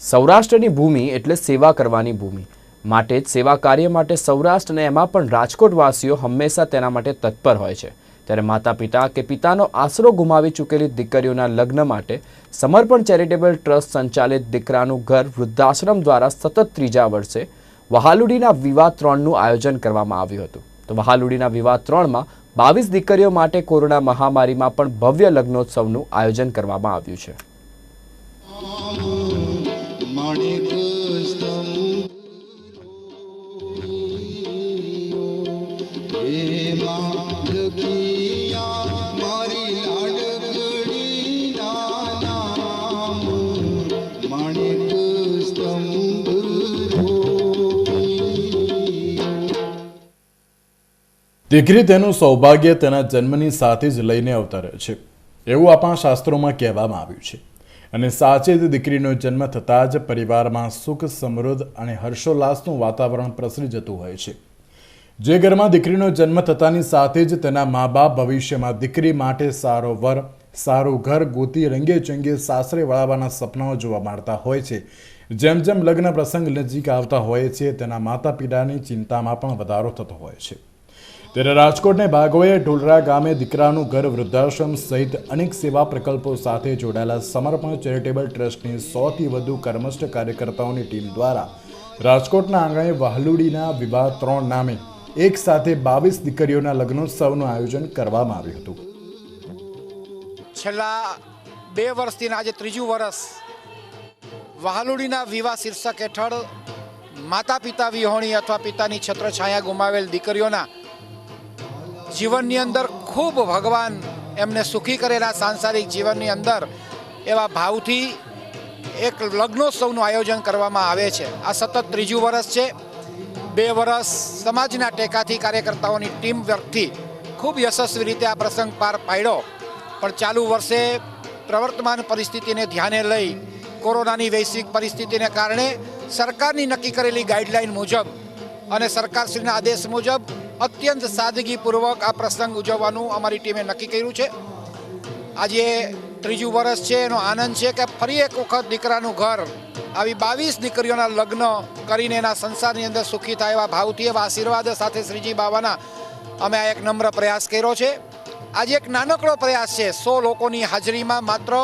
સૌરાષ્ટ્રની ભૂમિ એટલે સેવા કરવાની ભૂમિ. માટે જ સેવા કાર્ય માટે સૌરાષ્ટ્ર અને એમાં પણ રાજકોટવાસીઓ હંમેશા તેના માટે તત્પર હોય છે. ત્યારે માતા પિતા કે પિતાનો આશરો ગુમાવી ચૂકેલી દીકરીઓના લગ્ન માટે સમર્પણ ચેરિટેબલ ટ્રસ્ટ સંચાલિત દીકરાનું ઘર વૃદ્ધાશ્રમ દ્વારા સતત ત્રીજા વર્ષે વહાલુડીના વિવાહ ત્રણનું આયોજન કરવામાં આવ્યું હતું. તો વહાલુડીના વિવાહ ત્રણમાં બાવીસ દીકરીઓ માટે કોરોના મહામારીમાં પણ ભવ્ય લગ્નોત્સવનું આયોજન કરવામાં આવ્યું છે. દીકરી તેનું સૌભાગ્ય તેના જન્મની સાથે જ લઈને અવતરે છે. એવું આપણા શાસ્ત્રોમાં કહેવામાં આવ્યું છે. અને સાચે જ દીકરીનો જન્મ થતાં જ પરિવારમાં સુખ, સમૃદ્ધ અને હર્ષોલ્લાસનું વાતાવરણ પ્રસરી જતું હોય છે. જે ઘરમાં દીકરીનો જન્મ થતાની સાથે જ તેના મા બાપ ભવિષ્યમાં દીકરી માટે સારો વર, સારું ઘર, ગોતી રંગે ચંગે સાસરે વળાવવાના સપનાઓ જોવા મળતા હોય છે. જેમ જેમ લગ્ન પ્રસંગ નજીક આવતા હોય છે, તેના માતા પિતાની ચિંતામાં પણ વધારો થતો હોય છે. ત્યારે રાજકોટને બાગોએ ઢોલરા ગામે દીકરાનું ઘર વૃદ્ધાશ્રમ સહિત અનેક સેવા પ્રકલ્પો સાથે જોડાયેલા સમર્પણ ચેરિટેબલ ટ્રસ્ટની સોથી વધુ કર્મસ્થ કાર્યકર્તાઓની ટીમ દ્વારા રાજકોટના આંગણે વાહલુડીના વિવાહ ત્રણ નામે એક સાથે બાવીસ દીકરીઓના લગ્નોત્સવનું આયોજન કરવામાં આવ્યું હતું. છેલ્લા બે વર્ષથી આજે ત્રીજું વર્ષ વહાલુડીના વિવાહ શીર્ષક હેઠળ માતા પિતા વિહોણી અથવા પિતાની છત્રછાયા ગુમાવેલ દીકરીઓના જીવનની અંદર ખૂબ ભગવાન એમને સુખી કરેલા સાંસારિક જીવનની અંદર એવા ભાવથી એક લગ્નોત્સવનું આયોજન કરવામાં આવે છે. આ સતત ત્રીજું વર્ષ છે. બે વર્ષ સમાજના ટેકાથી કાર્યકર્તાઓની ટીમ વર્કથી ખૂબ યશસ્વી રીતે આ પ્રસંગ પાર પાડ્યો. પણ ચાલુ વર્ષે પ્રવર્તમાન પરિસ્થિતિને ધ્યાને લઈ કોરોનાની વૈશ્વિક પરિસ્થિતિને કારણે સરકારની નક્કી કરેલી ગાઈડલાઈન મુજબ અને સરકારશ્રીના આદેશ મુજબ અત્યંત સાદગીપૂર્વક આ પ્રસંગ ઉજવવાનું અમારી ટીમે નક્કી કર્યું છે. આજે ત્રીજું વર્ષ છે, એનો આનંદ છે કે ફરી એક વખત દીકરાનું ઘર આવી બાવીસ દીકરીઓના લગ્ન કરીને એના સંસારની અંદર સુખી થાય એવા ભાવથી એવા આશીર્વાદ સાથે શ્રીજી બાવાના અમે આ એક નમ્ર પ્રયાસ કર્યો છે. આજે એક નાનકડો પ્રયાસ છે. સો લોકોની હાજરીમાં માત્ર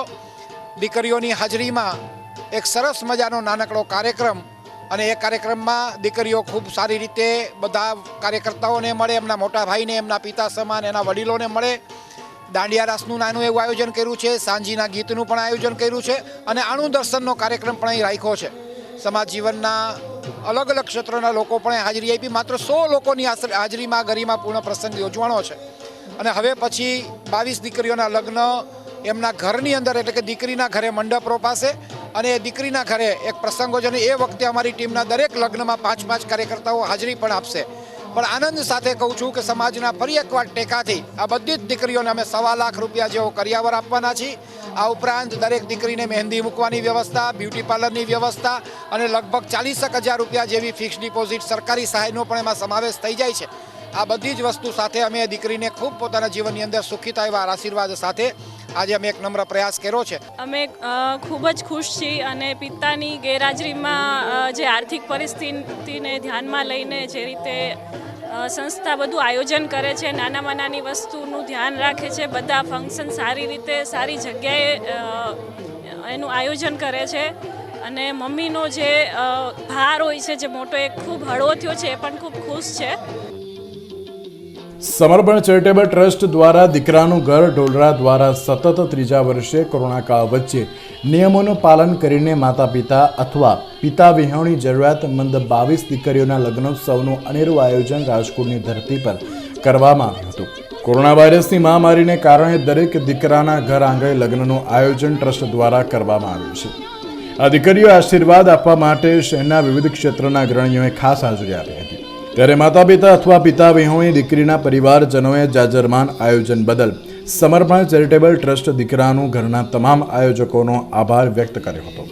દીકરીઓની હાજરીમાં એક સરસ મજાનો નાનકડો કાર્યક્રમ અને એ કાર્યક્રમમાં દીકરીઓ ખૂબ સારી રીતે બધા કાર્યકર્તાઓને મળે, એમના મોટા ભાઈને, એમના પિતા સમાન, એના વડીલોને મળે. દાંડિયા રાસનું નાનું એવું આયોજન કર્યું છે, સાંજીના ગીતનું પણ આયોજન કર્યું છે અને આણું દર્શનનો કાર્યક્રમ પણ અહીં રાખ્યો છે. સમાજ જીવનના અલગ અલગ ક્ષેત્રના લોકો પણ હાજરી આપી. માત્ર સો લોકોની હાજરીમાં ગરિમાપૂર્ણ પ્રસંગ યોજવાનો છે. અને હવે પછી બાવીસ દીકરીઓના લગ્ન એમના ઘરની અંદર એટલે કે દીકરીના ઘરે મંડપ રોપાશે અને એ દીકરીના ઘરે એક પ્રસંગો છે એ વખતે અમારી ટીમના દરેક લગ્નમાં પાંચ પાંચ કાર્યકર્તાઓ હાજરી પણ આપશે. પણ આનંદ સાથે કહું છું કે સમાજના ફરી એકવાર ટેકાથી આ બધી જ દીકરીઓને અમે સવા લાખ રૂપિયા જેવો કરિયાવર આપવાના છીએ. આ ઉપરાંત દરેક દીકરીને મહેંદી મૂકવાની વ્યવસ્થા, બ્યુટી પાર્લરની વ્યવસ્થા અને લગભગ ચાલીસેક હજાર રૂપિયા જેવી ફિક્સ ડિપોઝિટ સરકારી સહાયનો પણ એમાં સમાવેશ થઈ જાય છે. આ બધી જ વસ્તુ સાથે અમે દીકરીને ખૂબ પોતાના જીવનની અંદર સુખી થાય એવા આશીર્વાદ સાથે આજે અમે એક નમ્ર પ્રયાસ કર્યો છે. અમે ખૂબ જ ખુશ છીએ અને પિતાની ગેરહાજરીમાં જે આર્થિક પરિસ્થિતિને ધ્યાનમાં લઈને જે રીતે સંસ્થા બધું આયોજન કરે છે, નાનામાં નાની વસ્તુનું ધ્યાન રાખે છે, બધા ફંક્શન સારી રીતે, સારી જગ્યાએ એનું આયોજન કરે છે. અને મમ્મીનો જે ભાર હોય છે, જે મોટો એક ખૂબ હળવો થયો છે, એ પણ ખૂબ ખુશ છે. સમર્પણ ચેરિટેબલ ટ્રસ્ટ દ્વારા દીકરાનું ઘર ઢોલરા દ્વારા સતત ત્રીજા વર્ષે કોરોના કાળ વચ્ચે નિયમોનું પાલન કરીને માતા પિતા અથવા પિતા વિહોણી જરૂરિયાતમંદ બાવીસ દીકરીઓના લગ્નોત્સવનું અનેરું આયોજન રાજકોટની ધરતી પર કરવામાં આવ્યું હતું. કોરોના વાયરસની મહામારીને કારણે દરેક દીકરાના ઘર આંગણે લગ્નનું આયોજન ટ્રસ્ટ દ્વારા કરવામાં આવ્યું છે. આ દીકરીઓ આશીર્વાદ આપવા માટે શહેરના વિવિધ ક્ષેત્રના અગ્રણીઓએ ખાસ હાજરી આપી હતી. ત્યારે માતા પિતા અથવા પિતા વિહોણી દીકરીના પરિવારજનોએ જાજરમાન આયોજન બદલ સમર્પણ ચેરિટેબલ ટ્રસ્ટ દીકરાનું ઘરના તમામ આયોજકોનો આભાર વ્યક્ત કર્યો હતો.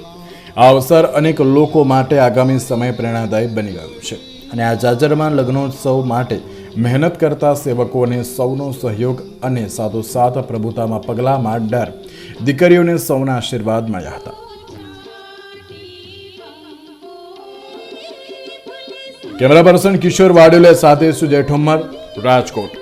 આ અવસર અનેક લોકો માટે આગામી સમય પ્રેરણાદાયી બની ગયું છે અને આ જાજરમાન લગ્નોત્સવ માટે મહેનત કરતા સેવકોને સૌનો સહયોગ અને સાથોસાથ પ્રભુતામાં પગલાં માંડનાર દીકરીઓને સૌના આશીર્વાદ મળ્યા હતા કેમેરા પર્સન કિશોર વાડેલે સાથે સુજય ઠુમ્મર રાજકોટ.